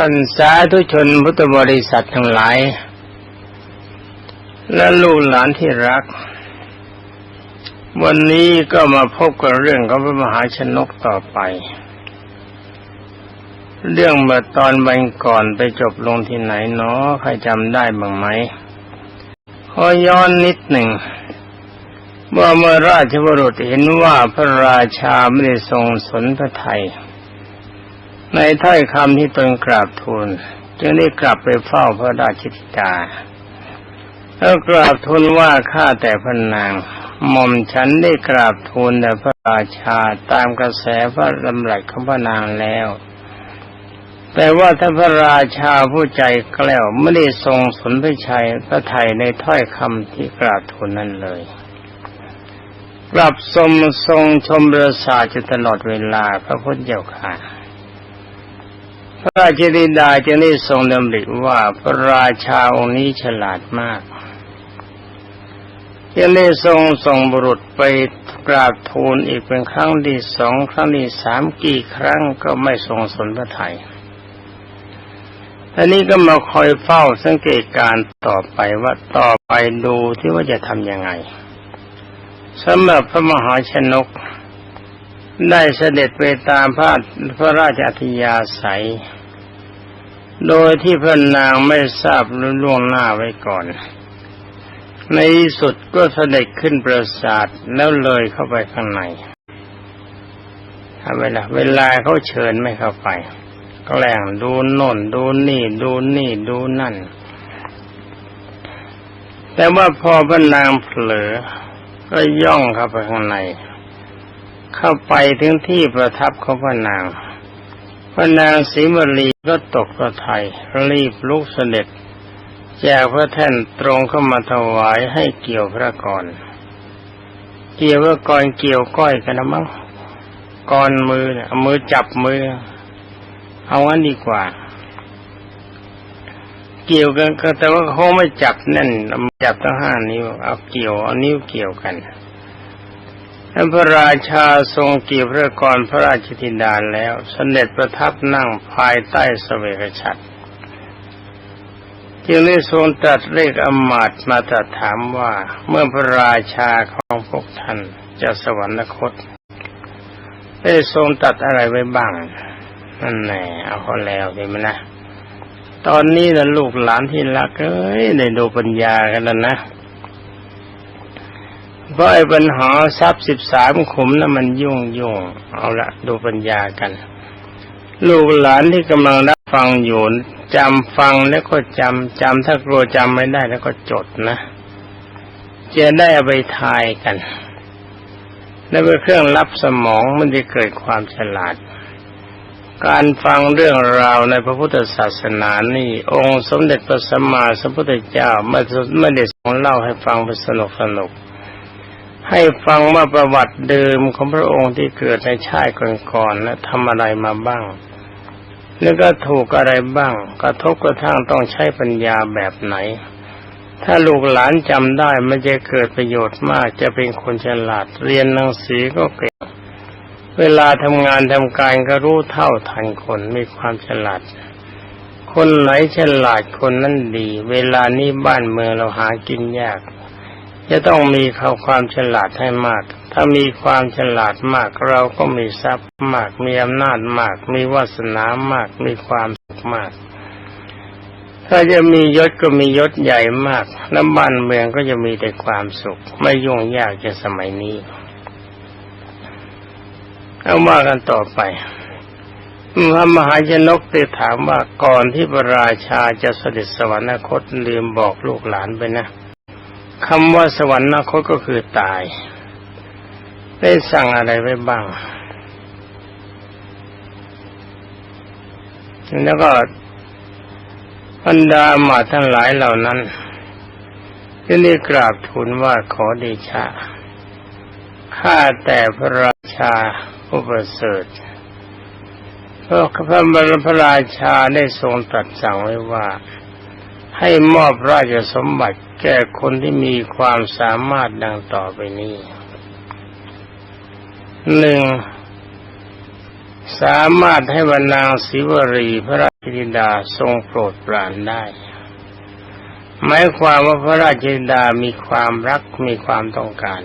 ท่านสาธุชนพุทธบริษัททั้งหลาย และลูกหลานที่รัก วันนี้ก็มาพบกับเรื่องของพระมหาชนกต่อไป เรื่องเมื่อตอนวันก่อนไปจบลงที่ไหนเนาะใครจำได้บ้างไหมขอย้อนนิดหนึ่งว่าเมื่อราชบุรุษเห็นว่าพระราชาไม่ได้ทรงสนพระไทย ในถ้อยคำที่ตนกราบทูลจึงได้กลับไปเฝ้าพระราชธิดาแล้วกราบทูลว่าข้าแต่พระนางหม่อมฉันได้กราบทูลแด่พระราชาตามกระแสพระดำรัสของพระนางแล้ว แต่ว่าถ้าพระราชาผู้ใจแกล้วไม่ได้ทรงสนพระชัยพระไทยในถ้อยคำที่กราบทูลนั้นเลยกลับทรงทรงชมประสาทอยู่ตลอดเวลาพระพุทธเจ้าค่ะ พระราชธิดาจึงได้ทรงดำริว่าพระราชาองค์นี้ฉลาดมากจึงได้ทรงส่งบุรุษไปกราบทูลอีกเป็นครั้งที่สองครั้งที่สามกี่ครั้งก็ไม่ทรงสนพระไทยอันนี้ก็มาคอยเฝ้าสังเกตการต่อไปว่าต่อไปดูที่ว่าจะทำยังไงสำหรับพระมหาชนก ได้เสด็จไปตามพระพระราชอัธยาศัย โดยที่พระนางไม่ทราบล่วงหน้าไว้ก่อน ในที่สุดก็เสด็จขึ้นปราสาทแล้วเลยเข้าไปข้างในทำเวลาเวลาเขาเชิญไม่เข้าไปแกล้งดูโน่นดูนี่ ดูนี่ดูนั่น แต่ว่าพอพระนางเผลอก็ย่องเข้าไปข้างใน เข้าไปถึงที่ประทับของพระนาง พระนางศรีมลีก็ตกพระไทยรีบลุกเสด็จแจกพระแท่นตรงเข้ามาถวายให้เกี่ยวพระกรเกี่ยวว่ากรเกี่ยวก้อยกันนะมั้งกรมือเนี่ยเอามือจับมือ เอางั้นดีกว่า เกี่ยวกันก็แต่ว่าเขาไม่จับแน่นจับทั้งห้านิ้วเอาเกี่ยวเอานิ้วเกี่ยวกัน ท่านพระราชาทรงเกี่ยวพระกรพระราชธิดาแล้วสเสด็จประทับนั่งภายใต้สเสวกฉัตรจึงได้ทรงตรัสเรียกอมาตมาตรัสถามว่าเมื่อพระราชาของพวกท่านจะสวรรคต ได้ทรงตัดอะไรไว้บ้างนั่นแน่เอาเขาแล้วเห็นไหมนะตอนนี้นะลูกหลานที่รักเอ้ยได้ดูปัญญากันแล้วนะ เพราะไอ้ปัญหาทรัพย์สิบสามขุมนะ่ะมันยุ่งยุ่งเอาละดูปัญญากัน ลูกหลานที่กำลังรับฟังอยู่จำฟังแล้วก็จำจำถ้ากลัวจำไม่ได้แล้วก็จดนะจะได้เอาไปทายกัน และเป็นเครื่องรับสมองมันจะเกิดความฉลาด การฟังเรื่องราวในพระพุทธศาสนานี่องค์สมเด็จพระสัมมาสัมพุทธเจ้าไม่ไม่ได้ทรงเล่าให้ฟังเป็นสนุกสนุก ให้ฟังว่าประวัติเดิมของพระองค์ที่เกิดในชาติก่อนๆและทำอะไรมาบ้าง แล้วก็ถูกอะไรบ้าง กระทบกระทั่งต้องใช้ปัญญาแบบไหน ถ้าลูกหลานจำได้มันจะเกิดประโยชน์มากจะเป็นคนฉลาด เรียนหนังสือก็เก่งเวลาทำงานทำการก็รู้เท่าทันคนมีความฉลาด คนไหนฉลาดคนนั้นดี เวลานี้บ้านเมืองเราหากินยาก จะต้องมีเขาความฉลาดให้มาก ถ้ามีความฉลาดมากเราก็มีทรัพย์มาก มีอำนาจมาก มีวาสนามาก มีความสุขมาก ถ้าจะมียศก็มียศใหญ่มาก และบ้านเมืองก็จะมีแต่ความสุข ไม่ยุ่งยากจะสมัยนี้ เอามากันต่อไปพระมหาชนกได้ถามว่าก่อนที่พระราชาจะเสด็จสวรรคตลืมบอกลูกหลานไปนะ คำว่าสวรรคตก็คือตาย ได้สั่งอะไรไว้บ้าง แล้วก็บรรดามาทั้งหลายเหล่านั้นก็ได้กราบทูลว่าขอเดชะ ข้าแต่พระราชาผู้ประเสริฐพระพระรมพระราชาได้ทรงตรัสสั่งไว้ว่า ให้มอบราชสมบัติแก่คนที่มีความสามารถดังต่อไปนี้หนึ่งสามารถให้วรรณางศิวรีพระราชธิดาทรงโปรดปรานได้ หมายความว่าพระราชธิดามีความรักมีความต้องการ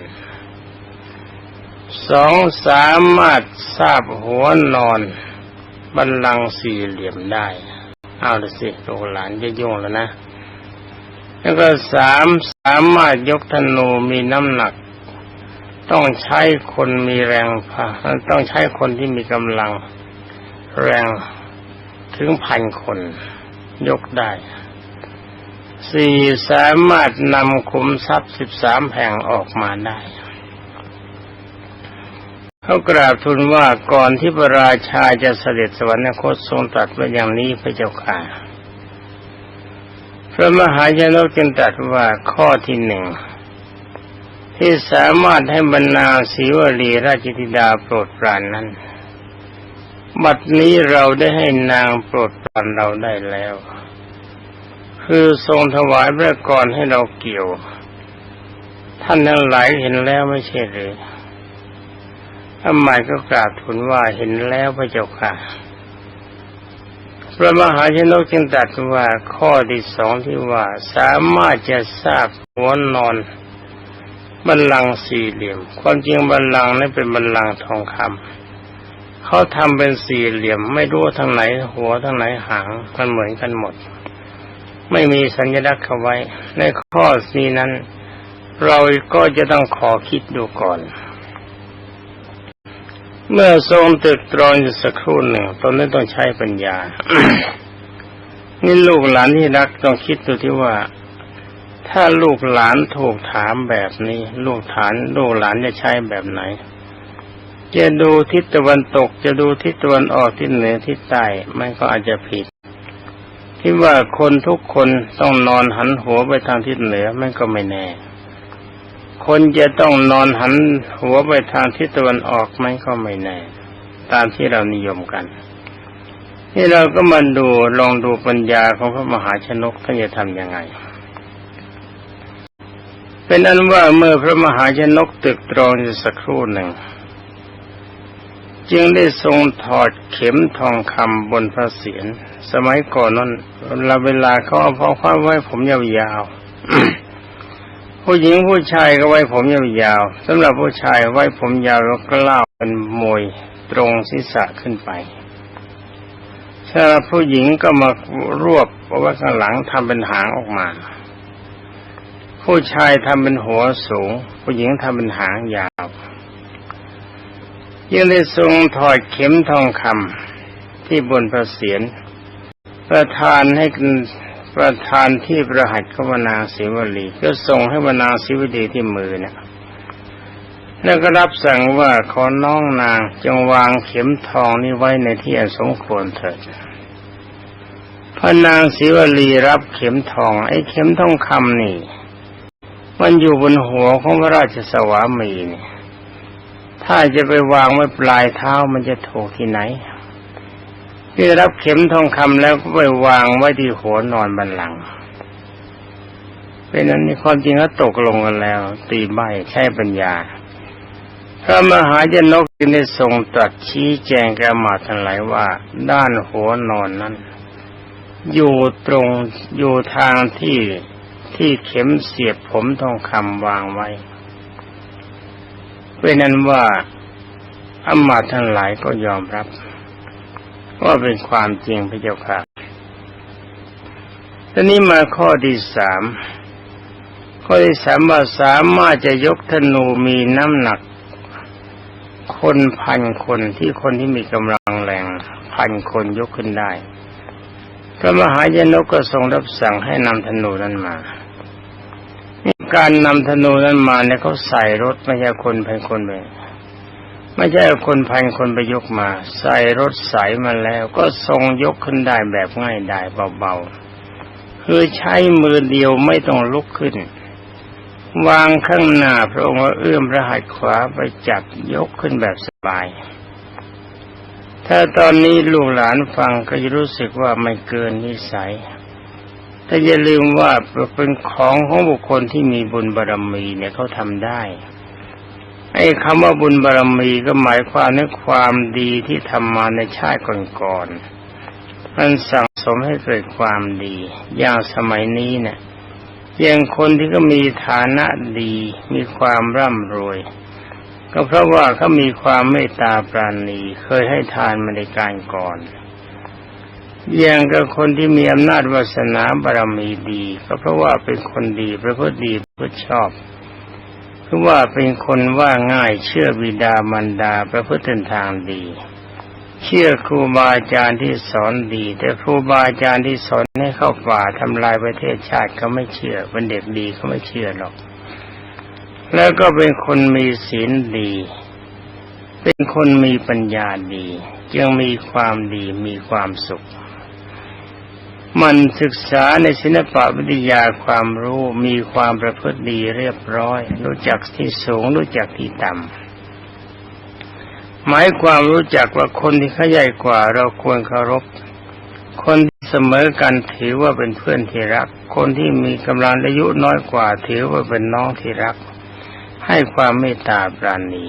สองสามารถทราบหัวนอนบัลลังสี่เหลี่ยมได้ เอาละสิลูกหลานจะยุ่งแล้วนะ แล้วก็สามสามารถยกธนูมีน้ำหนัก ต้องใช้คนมีแรงพาต้องใช้คนที่มีกำลังแรงถึงพันคน ยกได้สี่สามารถนำคุมทรัพย์สิบสามแห่งออกมาได้ เขากราบทูลว่าก่อนที่พระราชาจะเสด็จสวรรคตทรงตรัสไว้อย่างนี้พระเจ้าค่ะ พระมหาชนกจึงตรัสว่าข้อที่หนึ่งที่สามารถให้บรรณาศีวลีราชธิดาโปรดปรานนั้น บัดนี้เราได้ให้นางโปรดปรานเราได้แล้ว คือทรงถวายพระกรให้เราเกี่ยว ท่านทั้งหลายเห็นแล้วไม่ใช่หรือ ทำไมก็กราบทูลว่าเห็นแล้วพระเจ้าค่ะ พระมหาชนกจึงตรัสว่าข้อที่สองที่ว่าสามารถจะทราบหัวนอนบัลลังก์สี่เหลี่ยม ความจริงบัลลังก์นั้นเป็นบัลลังก์ทองคำเขาทำเป็นสี่เหลี่ยม ไม่รู้ทางไหนหัวทางไหนหางมันเหมือนกันหมด ไม่มีสัญลักษณ์เขาไว้ ในข้อนี้นั้น เราก็จะต้องขอคิดดูก่อน เมื่อทรงตึกตรองอยู่สักครู่หนึ่งตอนนั้นต้องใช้ปัญญา นี่ลูกหลานที่รักต้องคิดดูที่ว่า ถ้าลูกหลานถูกถามแบบนี้ ลูกฐานลูกหลานจะใช้แบบไหน จะดูทิศตะวันตก จะดูทิศตะวันออกทิศเหนือทิศใต้มันก็อาจจะผิด ที่ว่าคนทุกคนต้องนอนหันหัวไปทางทิศเหนือมันก็ไม่แน่ คนจะต้องนอนหันหัวไปทางทิศตะวันออกมันก็ไม่แน่ ตามที่เรานิยมกันนี่เราก็มาดูลองดูปัญญาของพระมหาชนกท่านจะทำยังไง เป็นอันว่าเมื่อพระมหาชนกตึกตรองอยู่สักครู่หนึ่ง จึงได้ทรงถอดเข็มทองคำบนพระเศียรสมัยก่อนนั้นเราเวลาเขาเอาพ่อควาไว้ผมยาวๆ ผู้หญิงผู้ชายก็ไว้ผมยาวๆสำหรับผู้ชายไว้ผมยาวแล้วก็เล่าเป็นมวยตรงศีรษะขึ้นไปถ้าผู้หญิงก็มารวบเอาไว้ข้างหลังทำเป็นหางออกมา ผู้ชายทำเป็นหัวสูง ผู้หญิงทำเป็นหางยาวยังได้ทรงถอดเข็มทองคำที่บนพระเศียรประทานให้ ประทานที่ประหัตขวานางศิวลีก็ส่งให้วานางศิวลีที่มือเนี่ยแล้วก็รับสั่งว่าขอน้องนางจงวางเข็มทองนี้ไว้ในที่อันสมควรเถิดพระนางศิวลีรับเข็มทอง ไอ้เข็มทองคำนี่ มันอยู่บนหัวของพระราชสวามีนี่ถ้าจะไปวางไว้ปลายเท้ามันจะถูกที่ไหน ที่รับเข็มทองคำแล้วก็ไปวางไว้ที่หัวนอนบันหลังเป็นนั้นในความจริงก็ตกลงกันแล้ว ตีใบใช้ปัญญาพระมหาชนกจึงได้ทรงตรัสชี้แจงแกมาทั้งหลายว่า ด้านหัวนอนนั้น อยู่ตรงอยู่ทางที่ที่เข็มเสียบผมทองคำวางไว้เป็นนั้นว่าอมาทั้งหลายก็ยอมรับ ว่าเป็นความจริงพระเจ้าค่ะทีนี้มาข้อที่สามข้อที่สามว่าสามารถจะยกธนูมีน้ำหนัก คนพันคนที่คนที่มีกำลังแรงพันคนยกขึ้นได้พระมหายนกก็ทรงรับสั่งให้นำธนูนั้นมาการนำธนูนั้นมาเนี่ยเขาใส่รถไม่ใช่คนพันคนไป ไม่ใช่คนพันคนไปยกมา ใส่รถใสมาแล้ว ก็ทรงยกขึ้นได้แบบง่ายได้เบาๆคือใช้มือเดียวไม่ต้องลุกขึ้น วางข้างหน้าพระองค์เอื้อมระหัตขวาไปจับยกขึ้นแบบสบาย ถ้าตอนนี้ลูกหลานฟังก็จะรู้สึกว่าไม่เกินนิสัยแต่อย่าลืมว่าเป็นของของบุคคลที่มีบุญบารรมีเนี่ยเขาทำได้ ไอ้คำว่าบุญบารรมีก็หมายความในความดีที่ทำมาในชาติก่อนๆมันสั่งสมให้เกิดความดี อย่างสมัยนี้เนี่ยอย่างคนที่ก็มีฐานะดี มีความร่ำรวย ก็เพราะว่าเขามีความเมตตาปราณีเคยให้ทานมาในการก่อนอย่างกับคนที่มีอำนาจวาสนาบารมีดี ก็เพราะว่าเป็นคนดีพระพุทธดีพระพุทธชอบ เพราะว่าเป็นคนว่าง่ายเชื่อบิดามารดาพระพุทธทางดี เชื่อครูบาอาจารย์ที่สอนดี แต่ครูบาอาจารย์ที่สอนให้เข้าป่าทำลายประเทศชาติเขาไม่เชื่อเป็นเด็กดีเขาไม่เชื่อหรอก แล้วก็เป็นคนมีศีลดี เป็นคนมีปัญญาดี จึงมีความดีมีความสุข มันศึกษาในศิลปวิทยาความรู้มีความประพฤติดีเรียบร้อย รู้จักที่สูงรู้จักที่ต่ำหมายความรู้จักว่าคนที่เขาใหญ่กว่าเราควรเคารพ คนที่เสมอกันถือว่าเป็นเพื่อนที่รัก คนที่มีกำลังอายุน้อยกว่าถือว่าเป็นน้องที่รัก ให้ความเมตตาปราณี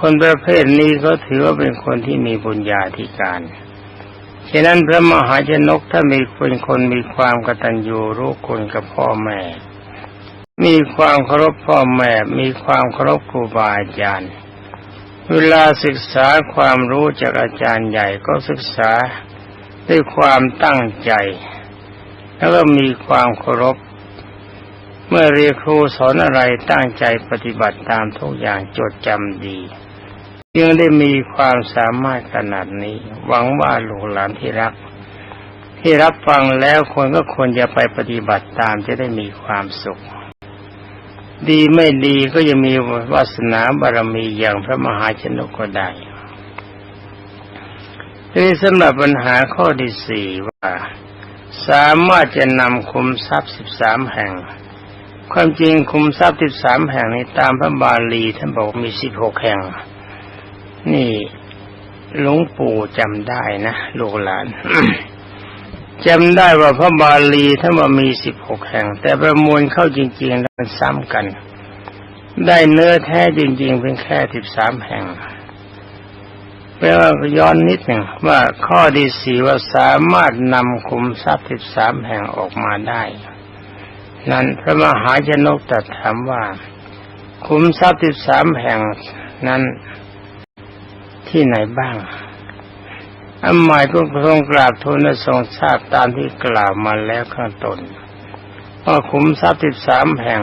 คนประเภทนี้ก็ถือว่าเป็นคนที่มีบุญญาธิการ ฉะนั้นพระมหาชนกถ้ามีเป็นคนมีความกตัญญูรู้คุณกับพ่อแม่ มีความเคารพพ่อแม่ มีความเคารพครูบาอาจารย์ เวลาศึกษาความรู้จากอาจารย์ใหญ่ก็ศึกษาด้วยความตั้งใจ แล้วก็มีความเคารพ เมื่อเรียนครูสอนอะไรตั้งใจปฏิบัติตามทุกอย่างจดจำดี จึงได้มีความสามารถขนาดนี้ หวังว่าลูกหลานที่รัก ที่รับฟังแล้วคนก็ควรจะไปปฏิบัติตามจะได้มีความสุข ดีไม่ดีก็ยังมีวาสนาบารมีอย่างพระมหาชนกก็ได้ทีนี้สำหรับปัญหาข้อที่สี่ว่า สามารถจะนำคุมทรัพย์สิบสามแห่ง ความจริงคุมทรัพย์สิบสามแห่งในตามพระบาลีท่านบอกมีสิบหกแห่ง นี่หลวงปู่จำได้นะลูกหลานจำได้ว่าพระบาลีท่านว่ามีสิบหกแห่ง แต่ประมวลเข้าจริงๆแล้วมันซ้ำกัน ได้เนื้อแท้จริง ๆเป็นแค่สิบสามแห่งแปลว่าย้อนนิดหนึ่งว่าข้อที่สี่ว่าสามารถนำคุมทรัพย์สิบสามแห่งออกมาได้ นั้นพระมหาชนกตรัสถามว่า คุมทรัพย์สิบสามแห่งนั้น ที่ไหนบ้างอันหมายก็ทรงกราบทูลและทรงทราบตามที่กล่าวมาแล้วข้างต้นว่าขุมทรัพย์สิบสามแห่ง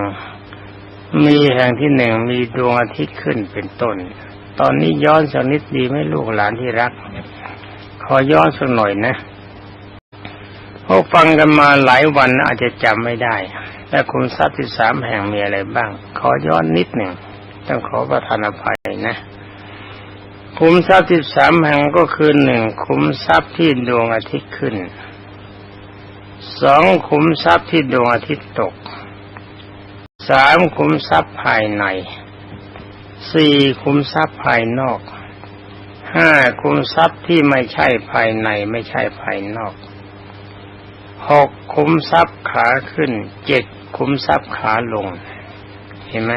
มีแห่งที่หนึ่งมีดวงอาทิตย์ขึ้นเป็นต้น ตอนนี้ย้อนสักนิดดีไหมลูกหลานที่รัก ขอย้อนสักหน่อยนะเพราะฟังกันมาหลายวันอาจจะจำไม่ได้ แต่คุมทรัพย์ที่สามแห่งมีอะไรบ้าง ขอย้อนนิดหนึ่งต้องขอประทานอภัยนะ คุ้มทรัพย์ที่สามแห่งก็คือหนึ่งคุ้มทรัพย์ที่ดวงอาทิตย์ขึ้นสองคุ้มทรัพย์ที่ดวงอาทิตย์ตกสามคุ้มทรัพย์ภายในสี่คุ้มทรัพย์ภายนอกห้าคุ้มทรัพย์ที่ไม่ใช่ภายในไม่ใช่ภายนอกหกคุ้มทรัพย์ขาขึ้นเจ็ดคุ้มทรัพย์ขาลง เห็นไหม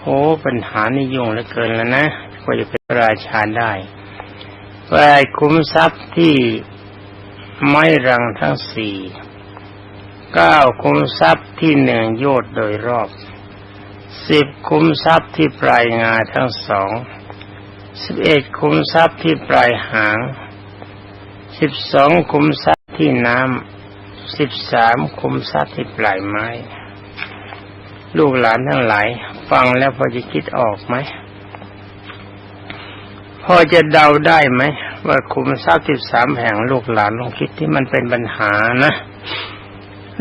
โอ้ปัญหานี่ยุ่งเหลือเกินแล้วนะ กว่าจะเป็นราชาได้แปดคุ้มทรัพย์ที่ไม่รังทั้งสี่เก้าคุ้มทรัพย์ที่หนึ่งโยดโดยรอบสิบคุ้มทรัพย์ที่ปลายงาทั้งสองสิบเอ็ดคุ้มทรัพย์ที่ปลายหางสิบสองคุ้มทรัพย์ที่น้ำสิบสามคุ้มทรัพย์ที่ปลายไม้ ลูกหลานทั้งหลาย ฟังแล้วพอจะคิดออกไหม พอจะเดาได้ไหมว่าคุมทรัพย์สิบสามแห่งลูกหลานลองคิดที่มันเป็นปัญหานะ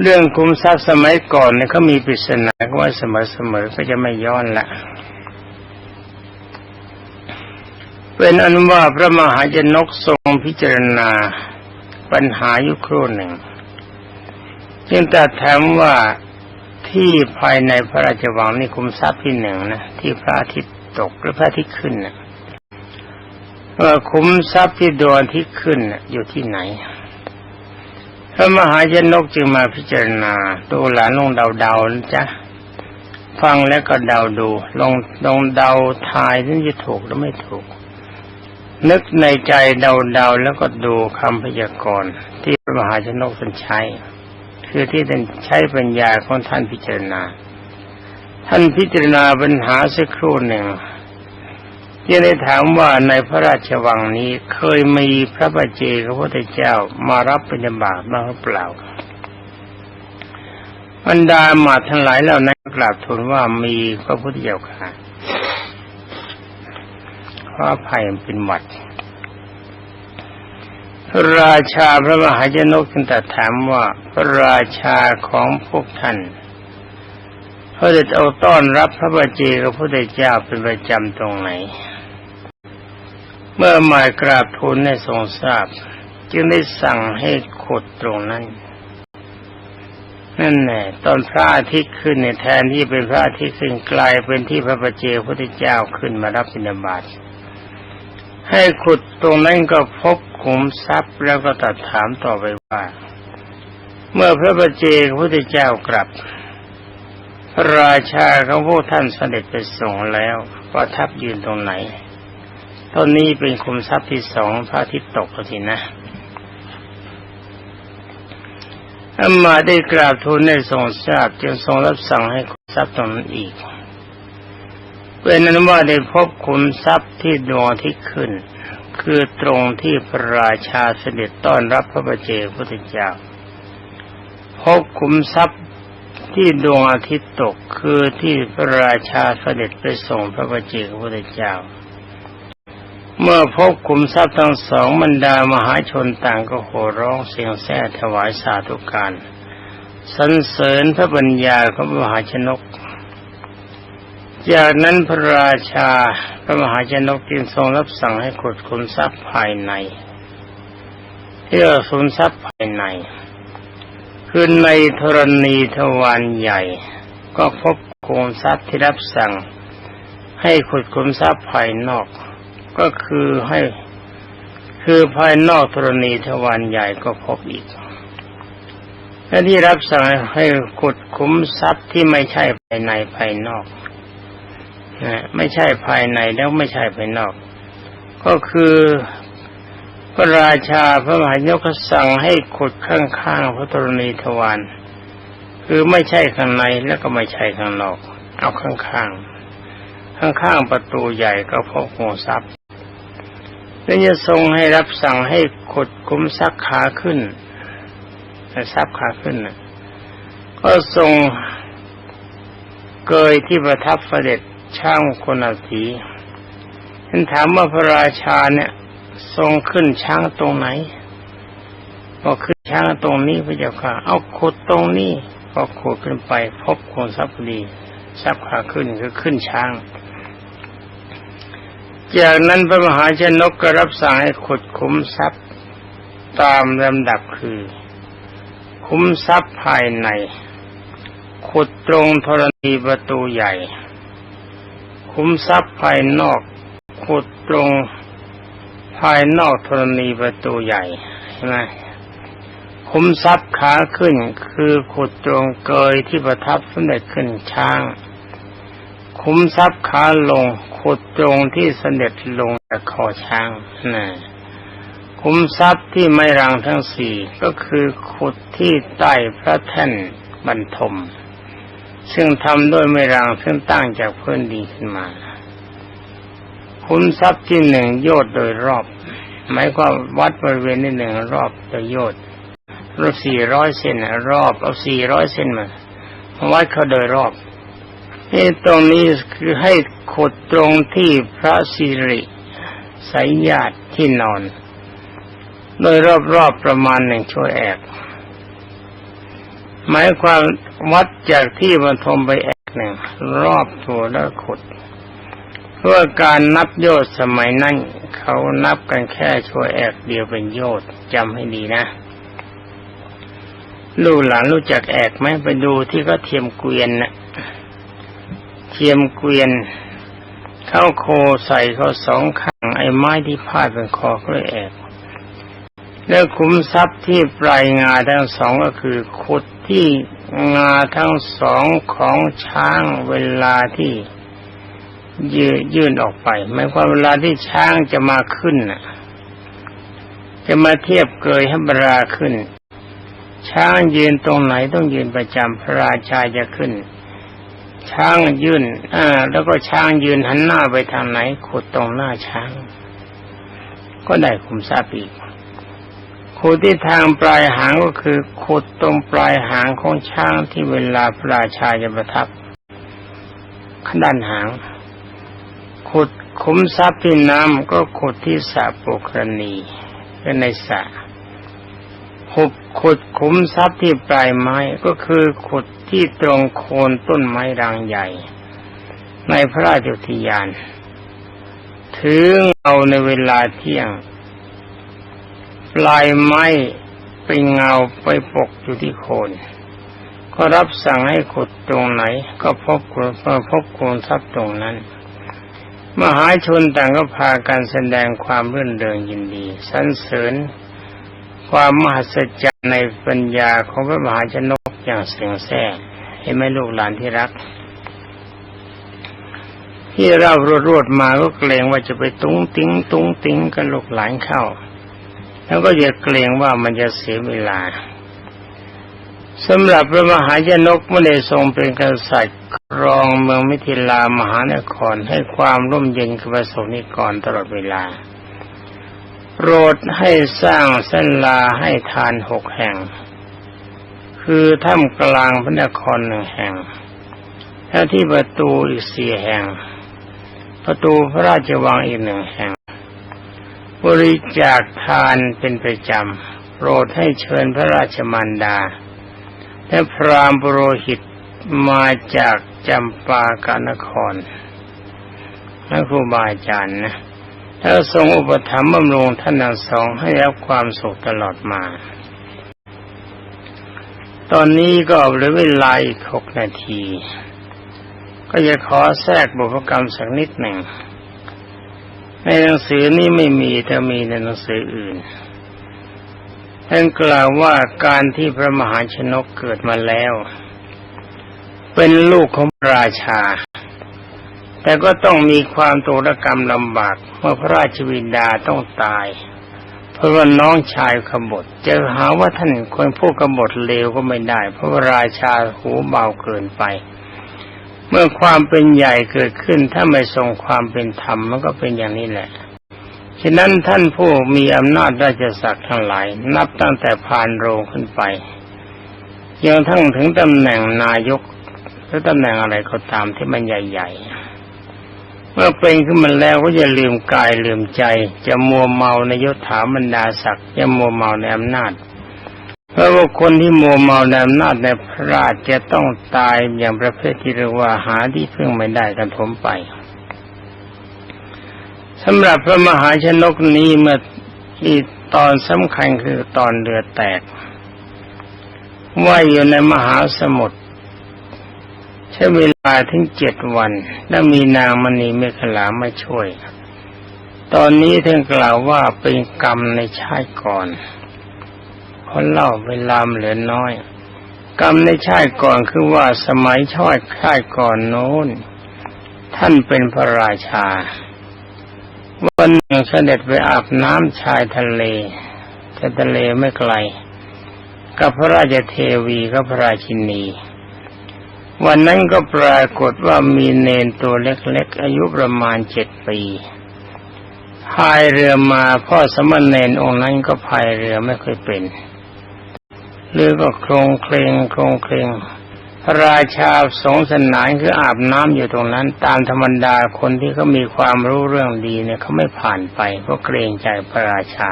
เรื่องคุมทรัพย์สมัยก่อนเนี่ยเขามีปริศนาว่าเสมอๆก็จะไม่ย้อนละเป็นอนุว่าพระมหาชนกทรงพิจารณาปัญหายุครู่หนึ่ง จึงแต่ถามว่าที่ภายในพระราชวังนี่คุมทรัพย์ที่หนึ่งนะที่พระอาทิตย์ตกหรือพระอาทิตย์ขึ้นนะ ว่าคุ้มทรัพย์ที่ดวงที่ขึ้นอยู่ที่ไหนพระมหาชนกจึงมาพิจารณาดูหลานลงเดาๆนะจ๊ะฟังแล้วก็เดาดู ลงลงเดาทายถึงจะถูกหรือไม่ถูก นึกในใจเดาๆแล้วก็ดูคำพยากรณ์ที่พระมหาชนกท่านใช้ คือที่ท่านใช้ปัญญาของท่านพิจารณา ท่านพิจารณาปัญหาสักครู่หนึ่ง ที่ได้ถามว่าในพระราชวังนี้เคยมีพระบัจเจกพระพุทธเจ้ามารับปัญญาบาตบ้างหรือเปล่าบรรดาหมาทั้งหลายเหล่านั้นกราบทูลว่ามีพระพุทธเจ้าค่ะเพราะภัยเป็นหวัดพระราชาพระมหาชนกจึงตรัสถามว่าพระราชาของพวกท่านพระเดชเอาต้อนรับพระบัจเจกพระพุทธเจ้าเป็นประจำตรงไหน เมื่อหมายกราบทูลให้ทรงทราบ จึงได้สั่งให้ขุดตรงนั้นนั่นแหละตอนพระอาทิตย์ขึ้นในแทนที่เป็นพระอาทิตย์ขึ้นกลายเป็นที่พระประเจกพุทธเจ้าขึ้นมารับบิณฑบาตให้ขุดตรงนั้นก็พบขุมทรัพย์แล้วก็ตัดถามต่อไปว่า เมื่อพระประเจกพุทธเจ้ากลับพระราชาของพวกท่านเสด็จไปส่งแล้วประทับยืนตรงไหน ตอนนี้เป็นคุมทรัพย์ที่สองพระอาทิตย์ตกแล้วสินะอามาได้กราบทูลในทรงทราบจึงทรงรับสั่งให้คุมทรัพย์ตรงนั้นอีกเป็นนั้นว่าได้พบคุมทรัพย์ที่ดวงที่ขึ้น คือตรงที่พระราชาเสด็จต้อนรับพระบาเจพุทธเจ้า พบคุมทรัพย์ที่ดวงอาทิตย์ตกคือที่พระราชาเสด็จไปส่งพระบาเจพุทธเจ้า เมื่อพบคุมทรัพย์ทั้งสองบรรดามหาชนต่างก็โห่ร้องเสียงแซ่ถวายสาธุการสรรเสริญพระปัญญาของพระมหาชนก จากนั้นพระราชาพระมหาชนกจึงทรงรับสั่งให้ขุดคุมทรัพย์ภายในเพื่อคุมทรัพย์ภายใน คือในธรณีทวารใหญ่ ก็พบคุมทรัพย์ที่รับสั่ง ให้ขุดคุมทรัพย์ภายนอก ก็คือให้คือภายนอกธรณีทวารใหญ่ก็พบอีกและที่รับสั่งให้ขุดคุ้มทรัพย์ที่ไม่ใช่ภายในภายนอกนะไม่ใช่ภายในแล้วไม่ใช่ภายนอก ก็คือพระราชาพระมหายกสั่งให้ขุดข้างๆพระธรณีทวารคือไม่ใช่ข้างในแล้วก็ไม่ใช่ข้างนอก เอาข้างๆข้างๆประตูใหญ่ก็พบงูทรัพย์ แล้วจะทรงให้รับสั่งให้ขุดคุ้มซักขาขึ้นซับขาขึ้นนะก็ทรงเกยที่ประทับเสด็จช่างคนอาทีฉันถามว่าพระราชาเนี่ย ทรงขึ้นช้างตรงไหนก็ขึ้นช้างตรงนี้พระเจ้าค่ะ เอาขุดตรงนี้ก็ขุดขึ้นไปพบคนทรัพย์ดีทรัพย์ขาขึ้นคือขึ้นช้าง จากนั้นพระมหาชนกก็รับสั่งให้ขุดคุ้มทรัพย์ตามลำดับคือ คุ้มทรัพย์ภายใน ขุดตรงธรณีประตูใหญ่ คุ้มทรัพย์ภายนอก ขุดตรงภายนอกธรณีประตูใหญ่ใช่ไหมคุ้มทรัพย์ขาขึ้นคือขุดตรงเกยที่ประทับสมเด็จขึ้นช้าง คุ้มทรัพย์ขาลงขุดตรงที่เสด็จลงจากคอช้างนะคุ้มทรัพย์ที่ไม่รังทั้งสี่ก็คือขุดที่ใต้พระแท่นบรรทม ซึ่งทำด้วยไม่รังซึ่งตั้งจากพื้นดินขึ้นมา คุ้มทรัพย์ที่หนึ่งโยดโดยรอบ หมายความวัดบริเวณที่หนึ่งรอบโดยโยดรอบสี่ร้อยเส้นรอบเอาสี่ร้อยเส้นมาวัดเขาโดยรอบ นี่ตรงนี้คือให้ขุดตรงที่พระสิริสายญาติที่นอน โดยรอบๆประมาณหนึ่งชั่วแอกหมายความวัดจากที่บรรทมไปแอกหนึ่งรอบตัวแล้วขุด เพื่อการนับโยชน์สมัยนั้นเขานับกันแค่ชั่วแอกเดียวเป็นโยชน์จำให้ดีนะลูกหลานรู้จักแอกไหมไปดูที่เขาเทียมเกวียนนะ่ะ เทียมเกวียน เข้าโคใส่เขาสองข้างไอ้ไม้ที่พาดเป็นคอเขาเลยแอกแล้วคุ้มทรัพย์ที่ปลายงาทั้งสองก็คือขุดที่งาทั้งสองของช้างเวลาที่ยืยื่นออกไปหมายความเวลาที่ช้างจะมาขึ้นะจะมาเทียบเกยให้บราขึ้น ช้างยืนตรงไหนต้องยืนประจำพระราชาจะขึ้น ช้างยืนอ่าแล้วก็ช้างยืนหันหน้าไปทางไหนขุดตรงหน้าช้าง ก็ได้คุมทรัพย์อีกขุดที่ทางปลายหางก็คือขุดตรงปลายหางของช้างที่เวลาพระราชาจะประทับขด้านหาง ขุดขุมทรัพย์ที่น้ำก็ขุดที่สระโปกรณีก็ในสระ ขุดขุดขุมทรัพย์ที่ปลายไม้ก็คือขุดที่ตรงโคนต้นไม้รางใหญ่ ในพระราชอุทยานถึงเอาในเวลาเที่ยง ปลายไม้เป็นเงาไปปกอยู่ที่โคน ก็รับสั่งให้ขุดตรงไหน ก็พบก็พบโคนทรัพย์ตรงนั้น มหาชนต่างก็พากันแสดงความรื่นเริงยินดีสรรเสริญ ความมหัศจรรย์ในปัญญาของพระมหาชนกอย่างเสียงแซ่เห็นไหมลูกหลานที่รัก ที่เรารวดรวดมาก็เกรงว่าจะไปตุ้งติ้งตุ้งติ้งกันลูกหลานเข้า แล้วก็อย่าเกรงว่ามันจะเสียเวลาสำหรับพระมหาชนกไม่ได้ทรงเป็นกษัตริย์ครองเมืองมิถิลามหานครให้ความร่มเย็นกับประสงนิกรตลอดเวลา โปรดให้สร้างเส้นลาให้ทานหกแห่ง คือถ้ำกลางพระนครหนึ่งแห่งและที่ประตูอีกสี่แห่ง ประตูพระราชวังอีกหนึ่งแห่ง บริจาคทานเป็นประจำ โปรดให้เชิญพระราชมารดา และพรามปุโรหิตมาจากจำปากานครนั่นครูบาอาจารย์นะ แล้วทรงอุปถัมภ์บำรุงท่านทั้งสองให้รับความสุขตลอดมา ตอนนี้ก็เหลือเวลาอีกหกนาที ก็จะขอแทรกบุพกรรมสักนิดหนึ่ง ในหนังสือนี้ไม่มีแต่มีในหนังสืออื่น ท่านกล่าวว่าการที่พระมหาชนกเกิดมาแล้ว เป็นลูกของราชา แต่ก็ต้องมีความตุรกรรมลำบากเมื่อพระราชวินดาต้องตาย เพราะว่าน้องชายขบฏจะหาว่าท่านคนผู้กบฏเลวก็ไม่ได้ เพราะว่าราชาหูเบาเกินไป เมื่อความเป็นใหญ่เกิดขึ้นถ้าไม่ทรงความเป็นธรรมมันก็เป็นอย่างนี้แหละฉะนั้นท่านผู้มีอำนาจราชศักดิ์ทั้งหลาย นับตั้งแต่พานโรงขึ้นไปยังทั้งถึงตำแหน่งนายกหรือตำแหน่งอะไรก็ตามที่มันใหญ่ ๆ เมื่อเป็นขึ้นมาแล้วก็อย่าลืมกายลืมใจ จะมัวเมาในยศถาบรรดาศักดิ์อย่ามัวเมาในอำนาจเพราะว่าคนที่มัวเมาในอำนาจในพระราชจะต้องตายอย่างประเภทที่เรียกว่าหาที่พึ่งไม่ได้กันถมไปสำหรับพระมหาชนกนี้เมื่อที่ตอนสำคัญคือตอนเรือแตกว่ายอยู่ในมหาสมุทร ช้เวลาถึงเจ็ดวัน และมีนางมณีเมขลามาช่วย ตอนนี้ท่านกล่าวว่าเป็นกรรมในชาติก่อนคนเล่าเวลาเหลือน้อย กรรมในชาติก่อนคือว่าสมัยชาติชาติก่อนโน้น ท่านเป็นพระราชา วันหนึ่งเสด็จไปอาบน้ำชายทะเลทะเลไม่ไกล กับพระราชเทวีกับพระราชินี วันนั้นก็ปรากฏว่ามีเนนตัวเล็กๆ อายุประมาณเจ็ดปีพายเรือมาพ่อสมณเณรองค์นั้นก็พายเรือไม่เคยเป็นเรือก็โครงเคลงโครงเคลงพระราชาสงสนานคืออาบน้ำอยู่ตรงนั้น ตามธรรมดาคนที่เขามีความรู้เรื่องดีเนี่ยเขาไม่ผ่านไปเพราะเกรงใจพระราชา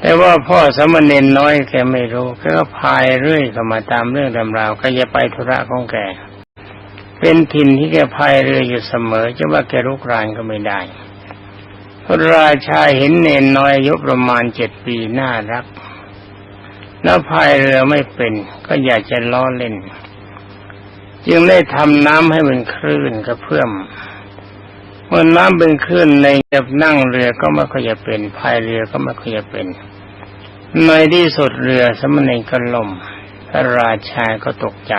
แต่ว่าพ่อสมณเณรน้อยแกไม่รู้แกก็พายเรื่อยเข้ามาตามเรื่องตำราวก็จะไปธุระของแก เป็นถิ่นที่แกพายเรืออยู่เสมอจะว่าแกรุกรานก็ไม่ได้พระราชาเห็นเนนน้อยอายุประมาณเจ็ดปีน่ารักแล้วพายเรือไม่เป็นก็อยากจะล้อเล่น จึงได้ทำน้ำให้เป็นคลื่นกระเพื่อมเมื่อน้ำเป็นคลื่นในจะนั่งเรือก็ไม่ค่อยจะเป็นพายเรือก็ไม่ค่อยจะเป็น ในที่สุดเรือสมณีก็ล่มพระราชาก็ตกใจ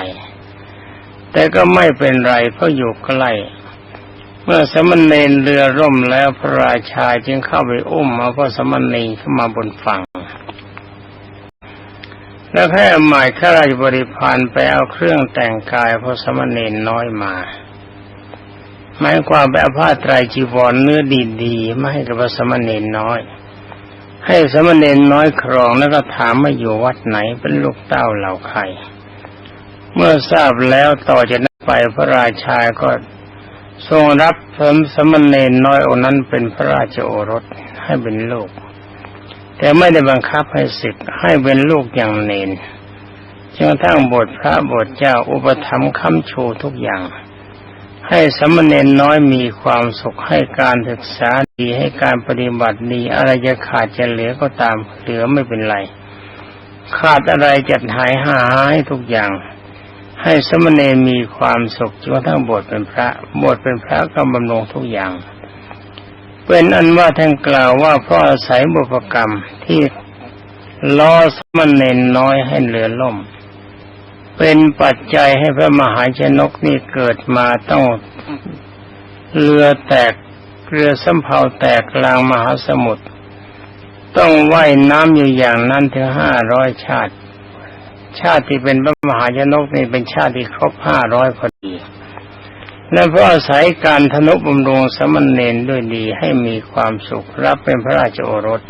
แต่ก็ไม่เป็นไรเพราะอยู่ใกล้เมื่อสมณเณรเรือร่มแล้วพระราชาจึงเข้าไปอุ้มเอาพระสมณเณรขึ้นมาบนฝั่ง แล้วให้อมายข้าราชบริพารไปเอาเครื่องแต่งกายพระสมณเณรน้อยมาหมายความไปเอาผ้าไตรจีวรเนื้อดีๆมาให้กับพระสมณเณรน้อย ให้สมณเณรน้อยครองแล้วก็ถามมาอยู่วัดไหนเป็นลูกเต้าเหล่าใคร เมื่อทราบแล้วต่อจากนั้นไปพระราชาก็ทรงรับสมสมณเณรน้อยองนั้นเป็นพระราชโอรสให้เป็นลูก แต่ไม่ได้บังคับให้ศึกให้เป็นลูกอย่างเนนจนกระทั่งบทพระบทเจ้าอุปถัมภ์คำชูทุกอย่าง ให้สมณเณรน้อยมีความสุขให้การศึกษาดีให้การปฏิบัติดีอะไรจะขาดจะเหลือก็ตามเหลือไม่เป็นไร ขาดอะไรจัดหายหาให้ทุกอย่าง ให้สมณเณรมีความสุขจนกระทั่งบวชเป็นพระบวชเป็นพระก็บำรุงทุกอย่าง เป็นอันว่าท่านกล่าวว่าเพราะอาศัยบุพกรรมที่ล้อสมณเณรน้อยให้เรือล่ม เป็นปัจจัยให้พระมหาชนกนี่เกิดมาต้องเรือแตกเรือสำเภาแตกกลางมหาสมุทรต้องว่ายน้ำอยู่อย่างนั้นถึงห้าร้อยชาติ ชาติที่เป็นพระมหาชนกนี่เป็นชาติที่ครบห้าร้อยพอดีและเพราะอาศัยการทนุบำรุงสมณเณรด้วยดีให้มีความสุขรับเป็นพระราชโอรส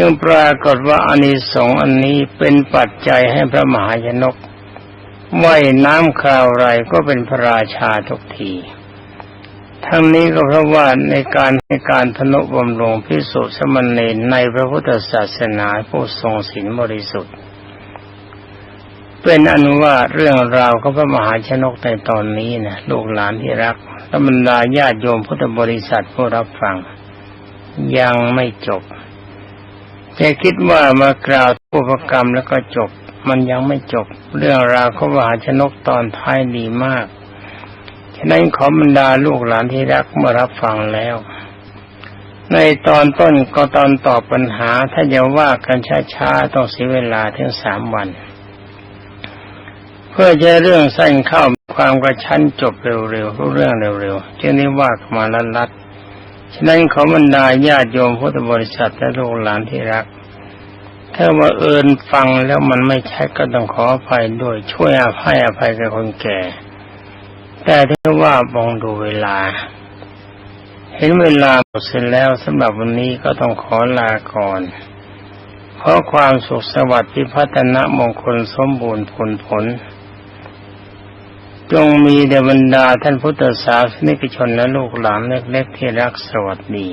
ยังปรากฏว่าอานิสงส์อันนี้เป็นปัจจัยให้พระมหาชนกว่ายน้ำคราวไรก็เป็นพระราชาทุกที ทั้งนี้ก็เพราะว่าในการในการทนุบำรุงพิสุสมณเณรในพระพุทธศาสนาผู้ทรงศีลบริสุทธิ์ เป็นอนุว่าเรื่องราวของพระมหาชนกในตอนนี้นะลูกหลานที่รักและบรรดาญาติโยมพุทธบริษัทผู้รับฟัง ยังไม่จบ จะคิดว่ามากล่าวอุปกรรมแล้วก็จบ มันยังไม่จบ เรื่องราวของมหาชนกตอนท้ายดีมาก ฉะนั้นขอบรรดาลูกหลานที่รักเมื่อรับฟังแล้ว ในตอนต้นก็ตอนตอบปัญหาถ้าจะว่ากันช้าๆต้องเสียเวลาถึงสามวัน เพื่อจะเรื่องสั้นเข้าความกระชั้นจบเร็วๆรู้เรื่องเร็วๆจึงได้ว่ามาลัดๆ ฉะนั้นขอบรรดาญาติโยมพุทธบริษัทและลูกหลานที่รัก ถ้าว่าเอินฟังแล้วมันไม่ใช่ก็ต้องขออภัยด้วยช่วยอภัยอภัยกับคนแก่ แต่ถ้าว่าบองดูเวลา เห็นเวลาหมดเสร็จแล้วสำหรับวันนี้ก็ต้องขอลาก่อนขอความสุขสวัสดิ์พิพัฒนมงคลสมบูรณ์ผลผล จงมีเดบรรดาท่านพุทธศาสนิกชนและลูกหลานเล็กๆที่รักสวัสดี